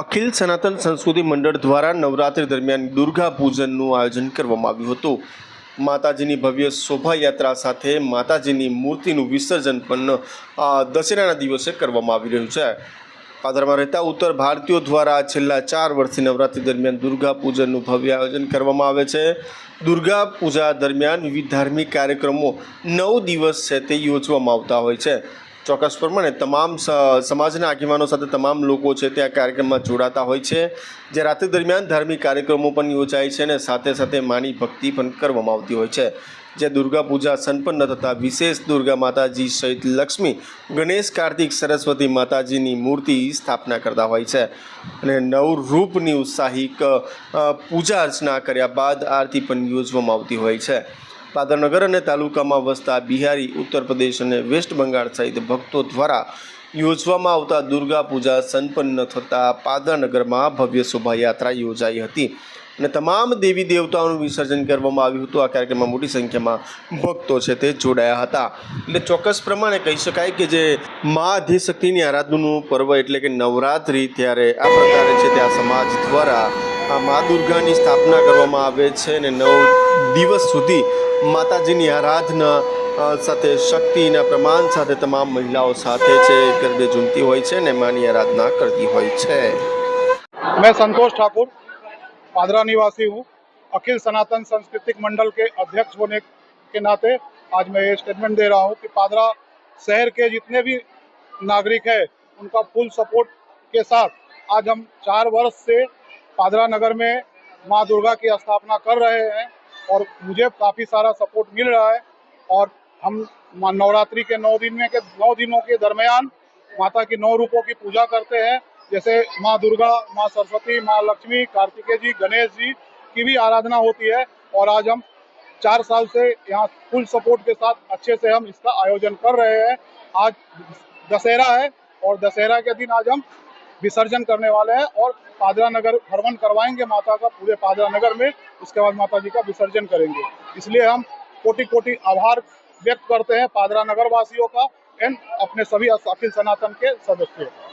અખિલ સનાતન સંસ્કૃતિ મંડળ દ્વારા નવરાત્રિ દરમિયાન દુર્ગા પૂજનનું આયોજન કરવામાં આવ્યું હતું. માતાજીની ભવ્ય શોભાયાત્રા સાથે માતાજીની મૂર્તિનું વિસર્જન પણ દશેરાના દિવસે કરવામાં આવી રહ્યું છે. પાદરમાં રહેતા ઉત્તર ભારતીયો દ્વારા છેલ્લા ચાર વર્ષથી નવરાત્રિ દરમિયાન દુર્ગા પૂજનનું ભવ્ય આયોજન કરવામાં આવે છે. દુર્ગા પૂજા દરમિયાન વિવિધ ધાર્મિક કાર્યક્રમો નવ દિવસ છે તે યોજવામાં આવતા હોય છે. ચોક્કસ પ્રમાણે તમામ સમાજના આગેવાનો સાથે તમામ લોકો છે તે આ કાર્યક્રમમાં જોડાતા હોય છે, જે રાત્રિ દરમિયાન ધાર્મિક કાર્યક્રમો પણ યોજાય છે અને સાથે સાથે માની ભક્તિ પણ કરવામાં આવતી હોય છે. જે દુર્ગા પૂજા સંપન્ન થતાં વિશેષ દુર્ગા માતાજી સહિત લક્ષ્મી, ગણેશ, કાર્તિક, સરસ્વતી માતાજીની મૂર્તિ સ્થાપના કરતા હોય છે. અને નવરૂપની ઉત્સાહિક પૂજા અર્ચના કર્યા બાદ આરતી પણ યોજવામાં આવતી હોય છે. પાદરનગર અને તાલુકામાં વસતા બિહારી, ઉત્તર પ્રદેશ અને વેસ્ટ બંગાળ સહિત ભક્તો દ્વારા યોજવામાં આવતા દુર્ગા પૂજા સંપન્ન થતાં પાદરનગરમાં ભવ્ય શોભાયાત્રા યોજાઈ હતી અને તમામ દેવી દેવતાઓનું વિસર્જન કરવામાં આવ્યું હતું. આ કાર્યક્રમમાં મોટી સંખ્યામાં ભક્તો છે તે જોડાયા હતા. એટલે ચોક્કસ પ્રમાણે કહી શકાય કે જે મા આદ્યશક્તિની આરાધનાનું પર્વ એટલે કે નવરાત્રિ, ત્યારે આ પ્રકારે છે તે આ સમાજ દ્વારા આ મા દુર્ગાની સ્થાપના કરવામાં આવે છે અને નવ દિવસ સુધી માતાજીની આરાધના અ, સાથે શક્તિના પ્રમાણ સાથે તમામ મહિલાઓ સાથે છે ગરબે ઝૂમતી હોય છે અને માની આરાધના કરતી હોય છે मैं संतोष ठाकुर पादरा निवासी हूँ अखिल सनातन सांस्कृतिक मंडल के अध्यक्ष होने के नाते आज मैं ये स्टेटमेंट दे रहा हूँ कि पादरा शहर के जितने भी नागरिक हैं उनका फुल सपोर्ट के साथ आज हम चार वर्ष से पादरा नगर में माँ दुर्गा की स्थापना कर रहे हैं और मुझे काफ़ी सारा सपोर्ट मिल रहा है और हम नवरात्रि के नौ दिन में के नौ दिनों के दरमियान माता की नौ रूपों की पूजा करते हैं। जैसे माँ दुर्गा, माँ सरस्वती, माँ लक्ष्मी, कार्तिकेय जी, गणेश जी की भी आराधना होती है और आज हम चार साल से यहाँ फुल सपोर्ट के साथ अच्छे से हम इसका आयोजन कर रहे हैं। आज दशहरा है और दशहरा के दिन आज हम विसर्जन करने वाले हैं और पादरा नगर भ्रमण करवाएँगे माता का, पूरे पादरा नगर में। उसके बाद माता जी का विसर्जन करेंगे। इसलिए हम कोटि कोटि आभार व्यक्त करते हैं पादरा नगर वासियों का एंड अपने सभी अखिल सनातन के सदस्यों का।